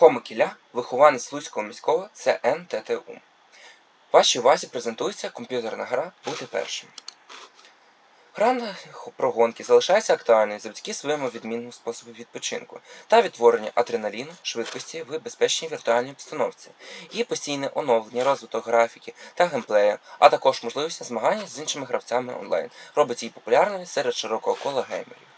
Хома Кіля, вихованець Луцького міського ЦНТТУ. Вашій увазі презентується комп'ютерна гра Бути першим. Гра про гонки залишається актуальною завдяки своєму відмінному способу відпочинку та відтворення адреналіну, швидкості в безпечній віртуальній обстановці, її постійне оновлення, розвиток графіки та геймплею, а також можливість змагання з іншими гравцями онлайн, робить її популярною серед широкого кола геймерів.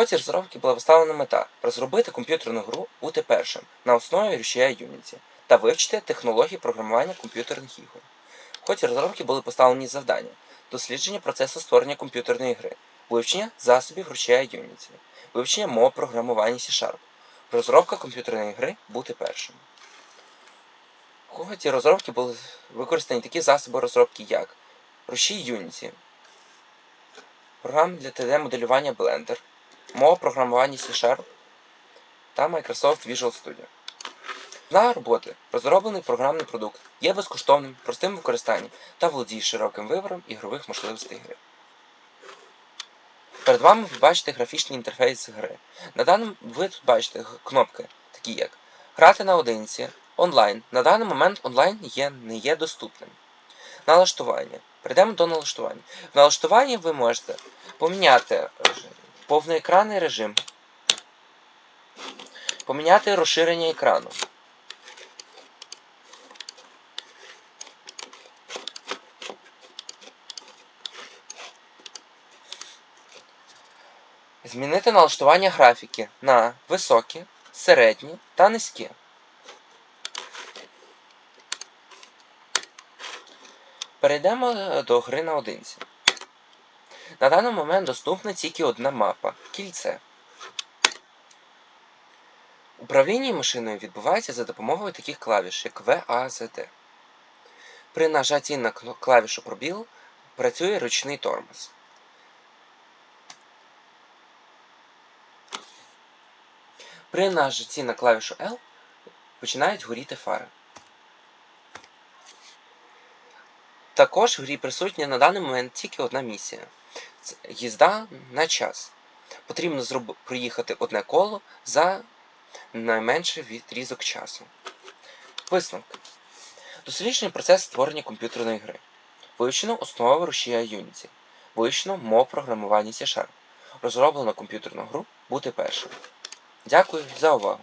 Ході розробки була поставлена мета розробити комп'ютерну гру бути першим на основі рушія Unity та вивчити технології програмування комп'ютерних ігор. В ході розробки були поставлені завдання дослідження процесу створення комп'ютерної гри, вивчення засобів рушія Unity, вивчення мов програмування C-Sharp, розробка комп'ютерної гри бути першим. В ході розробки були використані такі засоби розробки, як рушій Unity, програми для 3D-моделювання Blender, мова програмування C-Sharp та Microsoft Visual Studio. На роботи розроблений програмний продукт є безкоштовним, простим в використанні та володіє широким вибором ігрових можливостей гри. Перед вами ви бачите графічний інтерфейс гри. На даному ви тут бачите кнопки, такі як Грати наодинці, онлайн. На даний момент онлайн є, не є доступним. Налаштування. Перейдемо до налаштування. В налаштуванні ви можете поміняти режим- повноекранний режим, поміняти розширення екрану. Змінити налаштування графіки на високі, середні та низькі. Перейдемо е, до гри наодинці. На даний момент доступна тільки одна мапа кільце. Управління машиною відбувається за допомогою таких клавіш, як V, A, Z, D. При нажатті на клавішу пробіл працює ручний тормоз. При нажатті на клавішу L починають горіти фари. Також в грі присутня на даний момент тільки одна місія. Їзда на час. Потрібно зроб... проїхати одне коло за найменший відрізок часу. Висновки. Досліджений процес створення комп'ютерної гри. Вивчено основи рушія Unity. Вивчено мов програмування C-Sharp. Розроблено комп'ютерну гру бути першим. Дякую за увагу.